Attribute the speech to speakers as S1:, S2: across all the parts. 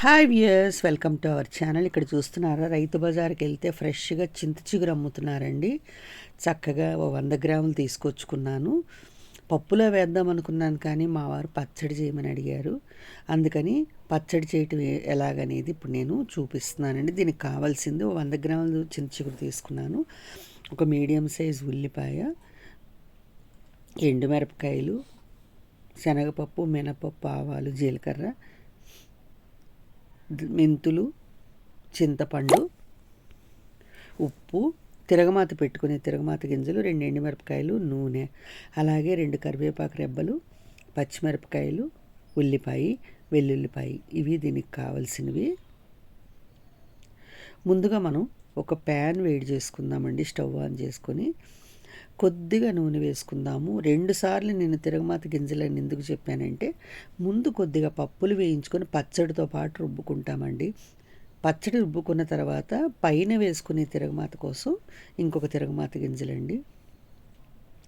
S1: Hi viewers welcome to our channel ఇక్కడ చూస్తున్నారా? రైతు బజార్కి వెళ్తే ఫ్రెష్గా చింత చిగురు అమ్ముతున్నారండి. చక్కగా ఓ వంద గ్రాములు తీసుకొచ్చుకున్నాను. పప్పులో వేద్దాం అనుకున్నాను కానీ మా వారు పచ్చడి చేయమని అడిగారు. అందుకని పచ్చడి చేయటం ఎలాగనేది ఇప్పుడు నేను చూపిస్తున్నానండి. దీనికి కావాల్సింది ఓ వంద గ్రాములు చింత చిగురు తీసుకున్నాను. ఒక మీడియం సైజ్ ఉల్లిపాయ ఎండుమిరపకాయలు శనగపప్పు మినపప్పు ఆవాలు జీలకర్ర మెంతులు చింతపండు ఉప్పు తిరగమాత పెట్టుకునే తిరగమాత గింజలు రెండు ఎండుమిరపకాయలు నూనె. అలాగే రెండు కరివేపాకు రెబ్బలు పచ్చిమిరపకాయలు ఉల్లిపాయ వెల్లుల్లిపాయ. ఇవి దీనికి కావలసినవి. ముందుగా మనం ఒక ప్యాన్ వేడి చేసుకుందామండి స్టవ్ ఆన్ చేసుకొని. కొద్దిగా నూనె వేసుకుందాము. రెండుసార్లు నేను తిరగమాత గింజలని ఎందుకు చెప్పానంటే ముందు కొద్దిగా పప్పులు వేయించుకొని పచ్చడితో పాటు రుబ్బుకుంటామండి. పచ్చడి రుబ్బుకున్న తర్వాత పైన వేసుకునే తిరగమాత కోసం ఇంకొక తిరగమాత గింజలండి.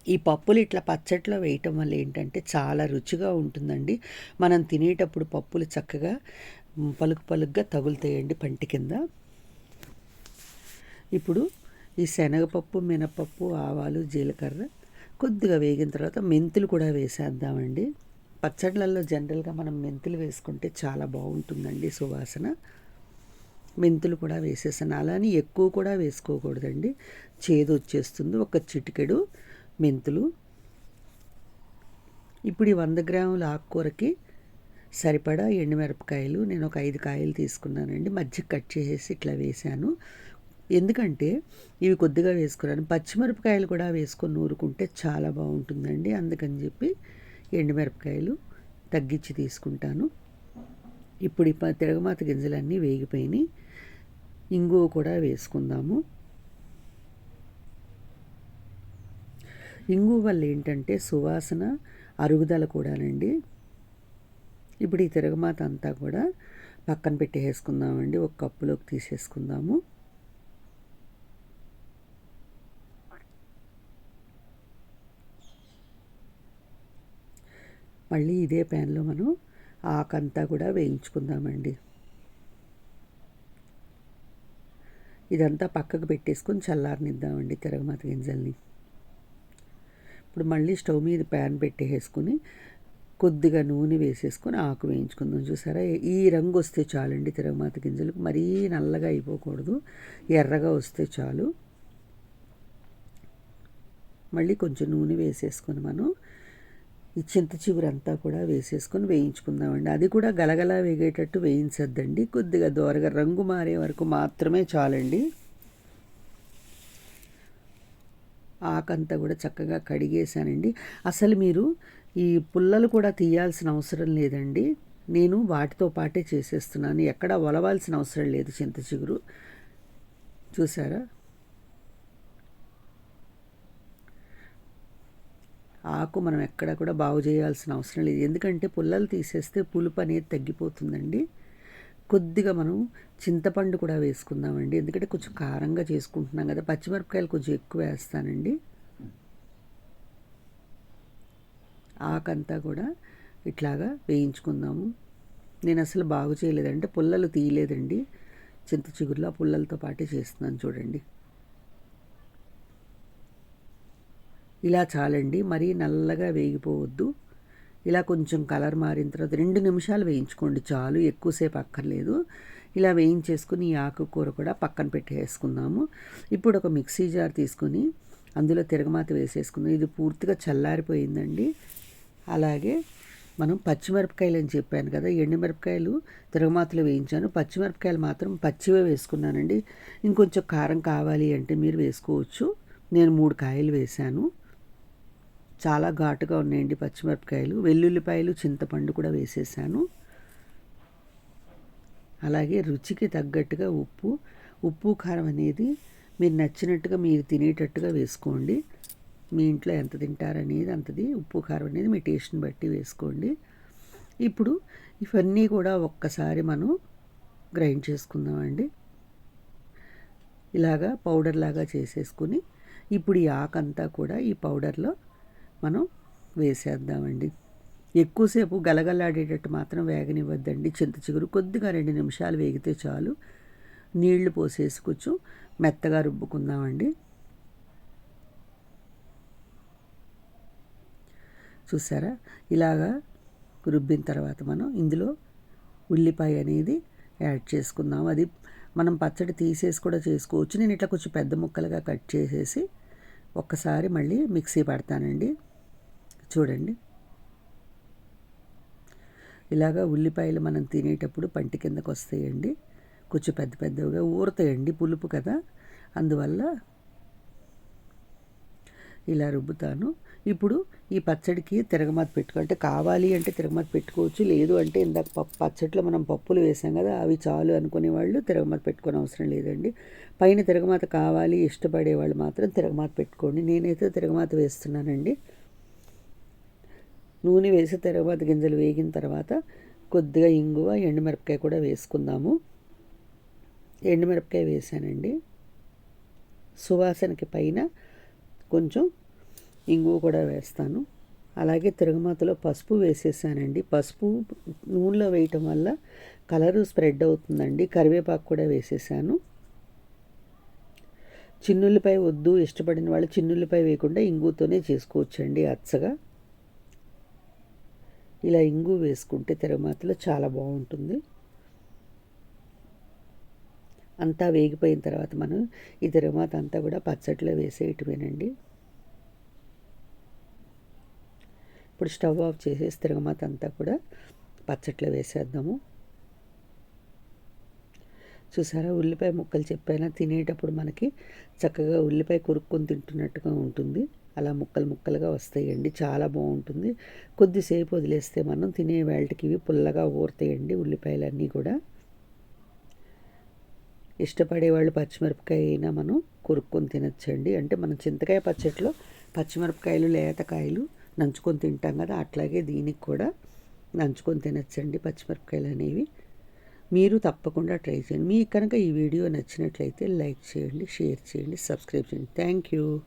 S1: ఈ పప్పులు ఇట్లా పచ్చట్లో వేయటం వల్ల ఏంటంటే చాలా రుచిగా ఉంటుందండి. మనం తినేటప్పుడు పప్పులు చక్కగా పలుకు పలుగ్గా తగులుతాయండి పంటి కింద. ఇప్పుడు ఈ శనగపప్పు మినపప్పు ఆవాలు జీలకర్ర కొద్దిగా వేగిన తర్వాత మెంతులు కూడా వేసేద్దామండి. పచ్చళ్ళల్లో జనరల్గా మనం మెంతులు వేసుకుంటే చాలా బాగుంటుందండి సువాసన. మెంతులు కూడా వేసేసాను. అలానే ఎక్కువ కూడా వేసుకోకూడదండి. చేదు వచ్చేస్తుంది. ఒక చిటికెడు మెంతులు. ఇప్పుడు ఈ వంద గ్రాముల ఆకుకూరకి సరిపడా ఎండుమిరపకాయలు నేను ఒక ఐదు కాయలు తీసుకున్నానండి. మధ్య కట్ చేసేసి ఇట్లా వేశాను ఎందుకంటే ఇవి కొద్దిగా వేసుకున్నాను. పచ్చిమిరపకాయలు కూడా వేసుకొని నూరుకుంటే చాలా బాగుంటుందండి. అందుకని చెప్పి ఎండుమిరపకాయలు తగ్గించి తీసుకుంటాను. ఇప్పుడు ఈ ప- తిరగమాత గింజలన్నీ వేగిపోయినాయి. ఇంగువ కూడా వేసుకుందాము. ఇంగువ వల్ల ఏంటంటే సువాసన అరుగుదల కూడానండి. ఇప్పుడు ఈ తిరగమాత అంతా కూడా పక్కన పెట్టేసుకుందామండి. ఒక కప్పులోకి తీసేసుకుందాము. మళ్ళీ ఇదే ప్యాన్లో మనం ఆకంతా కూడా వేయించుకుందామండి. ఇదంతా పక్కకు పెట్టేసుకొని చల్లారనిద్దామండి తిరగమాత గింజల్ని. ఇప్పుడు మళ్ళీ స్టవ్ మీద ప్యాన్ పెట్టేసుకుని కొద్దిగా నూనె వేసేసుకొని ఆకు వేయించుకుందాం. చూసారా? ఈ రంగు వస్తే చాలండి తిరగమాత గింజలు. మరీ నల్లగా అయిపోకూడదు. ఎర్రగా వస్తే చాలు. మళ్ళీ కొంచెం నూనె వేసేసుకొని మనం ఈ చింత చిగురంతా కూడా వేసేసుకొని వేయించుకుందామండి. అది కూడా గలగల వేగేటట్టు వేయించద్దండి. కొద్దిగా దోరగా రంగు మారే వరకు మాత్రమే చాలండి. ఆకంతా కూడా చక్కగా కడిగేసానండి అసలు మీరు ఈ పుల్లలు కూడా తీయాల్సిన అవసరం లేదండి. నేను వాటితో పాటే చేసేస్తున్నాను. ఎక్కడ ఒలవాల్సిన అవసరం లేదు చింత చిగురు. చూసారా? ఆకు మనం ఎక్కడ కూడా బాగు చేయాల్సిన అవసరం లేదు. ఎందుకంటే పుల్లలు తీసేస్తే పులుపు అనేది తగ్గిపోతుందండి. కొద్దిగా మనం చింతపండు కూడా వేసుకుందామండి. ఎందుకంటే కొంచెం కారంగా చేసుకుంటున్నాం కదా. పచ్చిమిరపకాయలు కొంచెం ఎక్కువ వేస్తానండి. ఆకంతా కూడా ఇట్లాగా వేయించుకుందాము. నేను అసలు బాగు చేయలేదంటే పుల్లలు తీయలేదండి. చింత చిగురులో పుల్లలతో పాటే చేస్తున్నాను చూడండి. ఇలా చాలండి మరీ నల్లగా వేగిపోవద్దు. ఇలా కొంచెం కలర్ మారిన తర్వాత రెండు నిమిషాలు వేయించుకోండి చాలు ఎక్కువసేపు అక్కర్లేదు. ఇలా వేయించేసుకుని ఈ ఆకుకూర కూడా పక్కన పెట్టేసుకుందాము. ఇప్పుడు ఒక మిక్సీ జార్ తీసుకొని అందులో తిరగమాత వేసేసుకుందాం. ఇది పూర్తిగా చల్లారిపోయిందండి. అలాగే మనం పచ్చిమిరపకాయలు అని చెప్పాను కదా ఎండుమిరపకాయలు తిరగమాతలో వేయించాను. పచ్చిమిరపకాయలు మాత్రం పచ్చివే వేసుకున్నానండి. ఇంకొంచెం కారం కావాలి అంటే మీరు వేసుకోవచ్చు. నేను మూడు కాయలు వేశాను. చాలా ఘాటుగా ఉన్నాయండి పచ్చిమిరపకాయలు. వెల్లుల్లిపాయలు చింతపండు కూడా వేసేసాను. అలాగే రుచికి తగ్గట్టుగా ఉప్పు. ఉప్పు కారం అనేది మీరు నచ్చినట్టుగా మీరు తినేటట్టుగా వేసుకోండి. మీ ఇంట్లో ఎంత తింటారనేది అంతది. ఉప్పు కారం అనేది మీ టేస్ట్ని బట్టి వేసుకోండి. ఇప్పుడు ఇవన్నీ కూడా ఒక్కసారి మనం గ్రైండ్ చేసుకుందామండి. ఇలాగా పౌడర్ లాగా చేసేసుకుని ఇప్పుడు ఈ ఆకంతా కూడా ఈ పౌడర్లో మనం వేసేద్దామండి. ఎక్కువసేపు గలగలాడేటట్టు మాత్రం వేగనివ్వద్దండి. చింత చిగురు కొద్దిగా రెండు నిమిషాలు వేగితే చాలు. నీళ్ళు పోసేసుకొచ్చు మెత్తగా రుబ్బుకుందామండి. చూసారా? ఇలాగా రుబ్బిన తర్వాత మనం ఇందులో ఉల్లిపాయ అనేది యాడ్ చేసుకుందాం. అది మనం పచ్చడి తీసేసి కూడా చేసుకోవచ్చు. నేను ఇట్లా కొంచెం పెద్ద ముక్కలుగా కట్ చేసేసి ఒక్కసారి మళ్ళీ మిక్సీ పడతానండి. చూడండి. ఇలాగా ఉల్లిపాయలు మనం తినేటప్పుడు పంటి కిందకు వస్తాయండి కొంచెం పెద్ద పెద్దవిగా ఊరుతాయండి పులుపు కదా. అందువల్ల ఇలా రుబ్బుతాను. ఇప్పుడు ఈ పచ్చడికి తిరగమాత పెట్టుకుంటే కావాలి అంటే తిరగమాత పెట్టుకోవచ్చు లేదు అంటే ఇందాక పప్పు పచ్చడిలో మనం పప్పులు వేసాం కదా అవి చాలు అనుకునే వాళ్ళు తిరగమాత పెట్టుకోని అవసరం లేదండి. పైన తిరగమాత కావాలి ఇష్టపడే వాళ్ళు మాత్రం తిరగమాత పెట్టుకోండి. నేనైతే తిరగమాత వేస్తున్నానండి. నూనె వేసి తర్వాత గింజలు వేగిన తర్వాత కొద్దిగా ఇంగువ ఎండుమిరపకాయ కూడా వేసుకుందాము. ఎండుమిరపకాయ వేసానండి. సువాసనకి పైన కొంచెం ఇంగువ కూడా వేస్తాను. అలాగే తిరగమాతలో పసుపు వేసేసానండి. పసుపు నూనెలో వేయటం వల్ల కలరు స్ప్రెడ్ అవుతుందండి. కరివేపాకు కూడా వేసేసాను. చిన్నుల్లిపై వద్దు ఇష్టపడిన వాళ్ళు చిన్నుల్లిపై వేయకుండా ఇంగుతోనే చేసుకోవచ్చండి అచ్చగా. ఇలా ఇంగు వేసుకుంటే తెరమాతలో చాలా బాగుంటుంది. అంతా వేగిపోయిన తర్వాత మనం ఈ తిరగమాత అంతా కూడా పచ్చట్లో వేసేయటమేనండి. ఇప్పుడు స్టవ్ ఆఫ్ చేసేసి తిరగమాత అంతా కూడా పచ్చట్లో వేసేద్దాము. చూసారా? ఉల్లిపాయ ముక్కలు చెప్పైనా? తినేటప్పుడు మనకి చక్కగా ఉల్లిపాయ కొరుక్కొని తింటున్నట్టుగా ఉంటుంది. అలా ముక్కలు ముక్కలుగా వస్తాయండి. చాలా బాగుంటుంది. కొద్దిసేపు వదిలేస్తే మనం తినే వేళటికి ఇవి పుల్లగా ఊరుతాయండి ఉల్లిపాయలన్నీ కూడా. ఇష్టపడే వాళ్ళు పచ్చిమిరపకాయ అయినా మనం కొరుక్కొని తినచ్చండి. అంటే మనం చింతకాయ పచ్చట్లో పచ్చిమిరపకాయలు లేతకాయలు నంచుకొని తింటాం కదా అట్లాగే దీనికి కూడా నంచుకొని తినచ్చండి పచ్చిమిరపకాయలు అనేవి. మీరు తప్పకుండా ట్రై చేయండి. మీకు కనుక ఈ వీడియో నచ్చినట్లయితే లైక్ చేయండి షేర్ చేయండి సబ్స్క్రైబ్ చేయండి. Thank you.